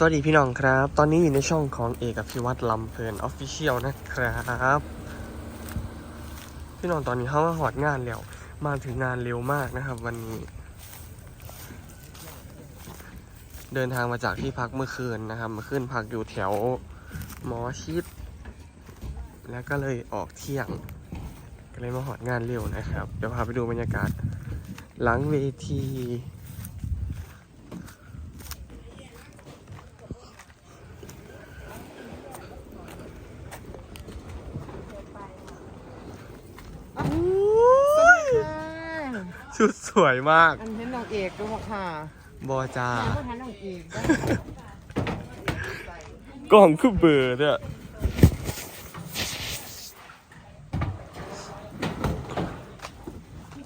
สวัสดีพี่น้องครับ ตอนนี้อยู่ในช่องของเอกพิวัตรลำเพลินออฟฟิเชียลนะครับ พี่น้องตอนนี้เขามาหอดงานแล้ว มาถึงงานเร็วมากนะครับ วันนี้ เดินทางมาจากที่พักเมื่อคืนนะครับ เมื่อคืนพักอยู่แถวหมอชิด แล้วก็เลยออกเที่ยง ก็เลยมาหอดงานเร็วนะครับ เดี๋ยวพาไปดูบรรยากาศ หลังเวที ชุดสวยมากอันนี้น้องเอกด้วยค่ะบอจาแม่ก็ทันน้องเอกด้วยกล่องคือเบอร์เนี่ย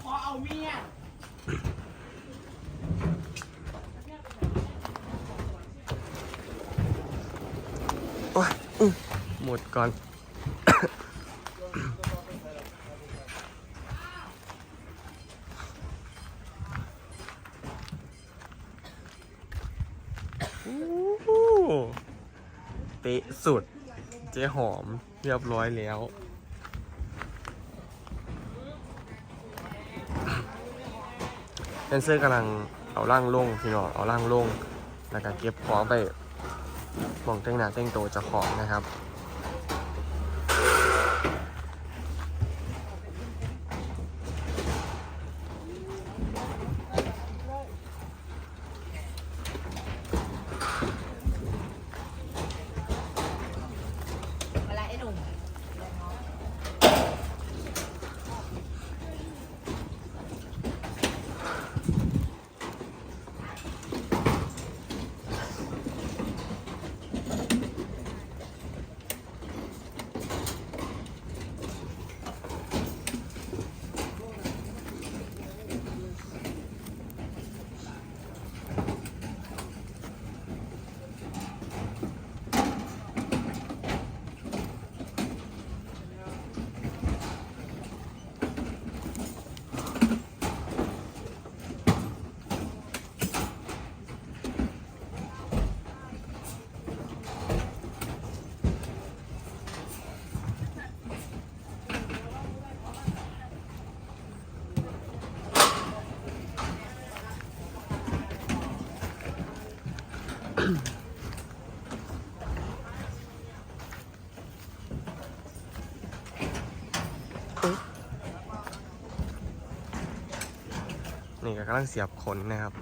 ขอเอาเมียโอ้ยอื้อหมดก่อน โอ้โห เป๊ะสุด เจ๊หอมเรียบร้อยแล้ว แดนเซอร์กำลังเอาร่างลงพี่น้องเอาร่างลง แล้วก็เก็บของไปมองแต่งหน้าแต่งตัวจะของนะครับ นี่ก็กำลังเสียบขนนะครับ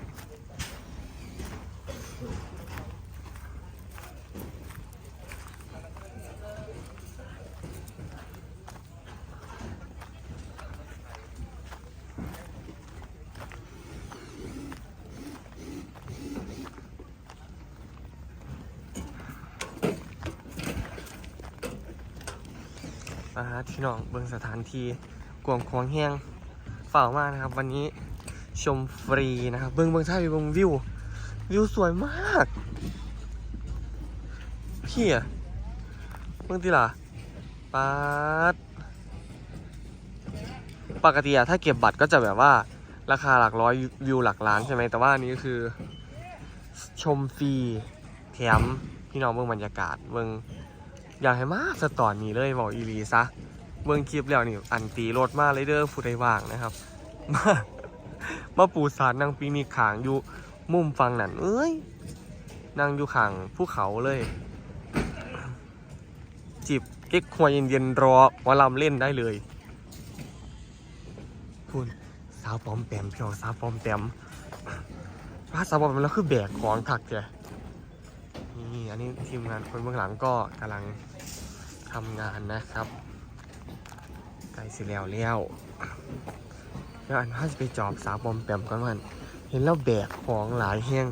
อาฮะที่น้องเบิงสถานที่กวางควางแห้งฝ่ามากนะครับ วันนี้ ชมฟรีนะครับเบิ่งเบิ่งท่าวิวเบิ่งวิววิวสวยมากพี่อะเบิ่งทีล่ะปาดปกติอะถ้าเก็บบัตรก็จะแบบว่าราคาหลักร้อยวิวหลักล้านใช่ไหมแต่ว่าอันนี้ก็คือ ชมฟรีแถมพี่น้องเบิ่งบรรยากาศเบิ่งอยากให้มากสตอนนี้เลยบอกอีหลีซะเบิ่งคลิปแล้วนี่อันตีรถมาเลยเด้อผู้ใดว่างนะครับมา มาปูสารนางปีนีขางอยู่มุมฟังนั่นเอ้ยนั่งอยู่ขางภูเขาเลย จิบเก๊กควยเย็นๆรอหมอลำเล่นได้เลยคุณสาวปอมแปมพี่น้องสาวปอมแปมพาสาวปอมแปมแล้วคือแบกของถักแกนี่อันนี้ทีมงานคนเบื้องหลังก็กำลังทำงานนะครับใกล้สิแล้วแล้ว แล้วอันถ้าจะไปจอบสาวปอมแปมก่อนมันเห็นแล้วแบกของหลายแห้ง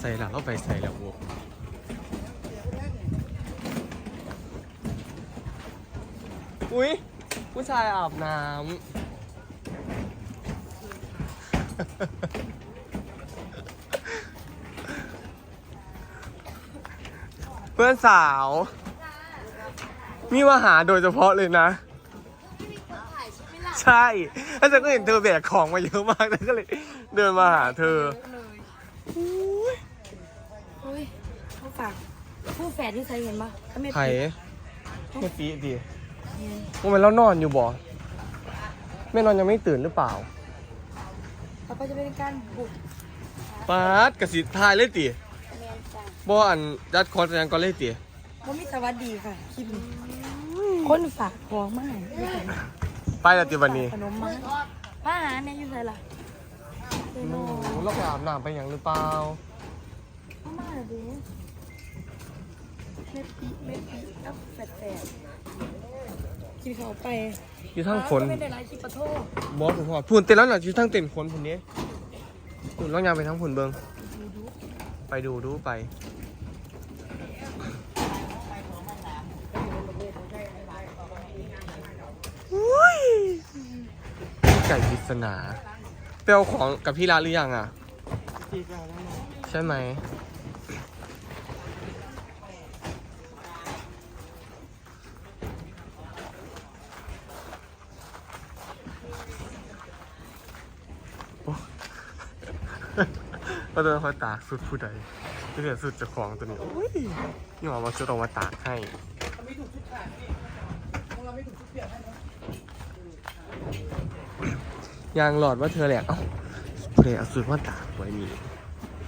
ใส่หลังเข้าไปใส่แล้ววั อุ้ยผู้ชายอาบน้ำเพื่อนสาว นี่มาหาโดยเฉพาะเลยนะ ใช่ แล้วฉัก็เห็นเธอแบกของมาเยอะมากแล้วก็เลย เดินมาหาเธอผู้ฝากผู้แฝดที่ใครเห็นปะใครไม่ปีดี ว่ามันแล้วนอนอยู่บ่แม่นอนยังไม่ตื่นหรือเปล่าต่อไปจะเป็นการบุกปาดกระสิทายเลยติแมนจ้าบ่อันยัดคอร์สยังก็เลยติว่ามีสวัสดีค่ะคลิปนี้คนฝากของมาให้ไปแล้วติวันนี้ขนมมาป้าหาเนี่ยอยู่ไหนล่ะเดโนโอ้เราไปอาบน้ำไปยังหรือเปล่าเข้ามาเด้เม็ดปีเม็ดปีกับแฝดแฝด กินเขาไปอยู่ทางฝนก็ไม่ได้ไลฟ์คลิปปะโทษบอสผมพอพูนเต้นแล้วหน่อยอยู่ทางเต้นฝนผุนนี้พูนลองยางไปทางผุนเบิงไปดูดูไปอุ้ยพี่ไก่ปริศนาไปเอาของกับพี่ลาหรือยังอะจีบแล้วนะใช่ไหม ก็โดนเขาตากสุดผู้ใดที่เหลือสุดเจะของตัวนี้อุ้ยนี่หว่ามาชุดออกมาตากให้ไม่ถูกชุดขาดนี่พวกเราไม่ถูกชุดเปลี่ยนให้นะยางหลอดว่าเธอแหลกเอ้าผู้ใดเอาสุดมาตากไว้นี่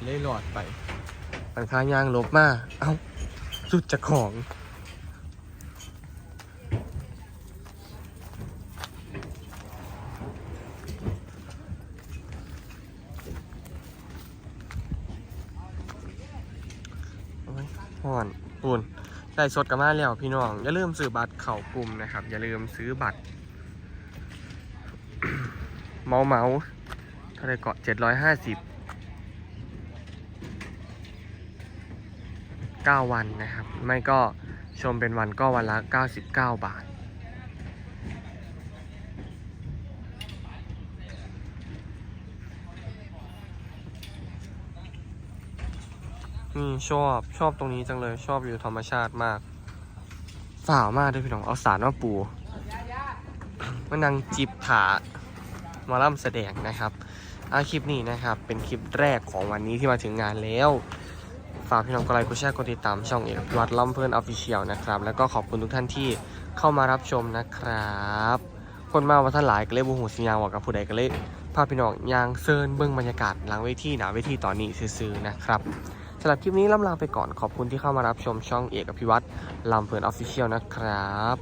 เลยหลอดไปปันค้ายางลบมาเอ้าสุดเจะของ ห่อนปูนได้สดกันมาแล้วพี่น้อง อย่าลืมซื้อบัตรเข่ากลุ่มนะครับ อย่าลืมซื้อบัตร เมาเมาเท่าไรเกาะเจ็ดร้อยห้าสิบเก้าวันนะครับ ไม่ก็ชมเป็นวันก็วันละเก้าสิบเก้าบาท นี่ชอบชอบตรงนี้จังเลยชอบอยู่ธรรมชาติมากฝ่ามากด้วยพี่น้องเอาสารมาปูมันนังจิบถามาล่ำแสดงนะครับอาคลิปนี้นะครับ เป็นคลิปแรกของวันนี้ที่มาถึงงานแล้ว ฝากพี่น้องกดไลค์กดแชร์กดติดตามช่องเอกวัตรล่ำเพื่อนออฟฟิเชียลนะครับ แล้วก็ขอบคุณทุกท่านที่เข้ามารับชมนะครับ คนมาวันท่านหลายก็เลยบูหูสัญญาวกับผู้ใดก็เลยพาพี่น้องยางเซินเบื้องบรรยากาศหลังเวทีหนาเวทีตอนนี้ซื่อๆนะครับ สำหรับคลิปนี้ล่ำลาไปก่อนขอบคุณที่เข้ามารับชมช่องเอกอภิวัตรลำเพลินออฟฟิเชียลนะครับ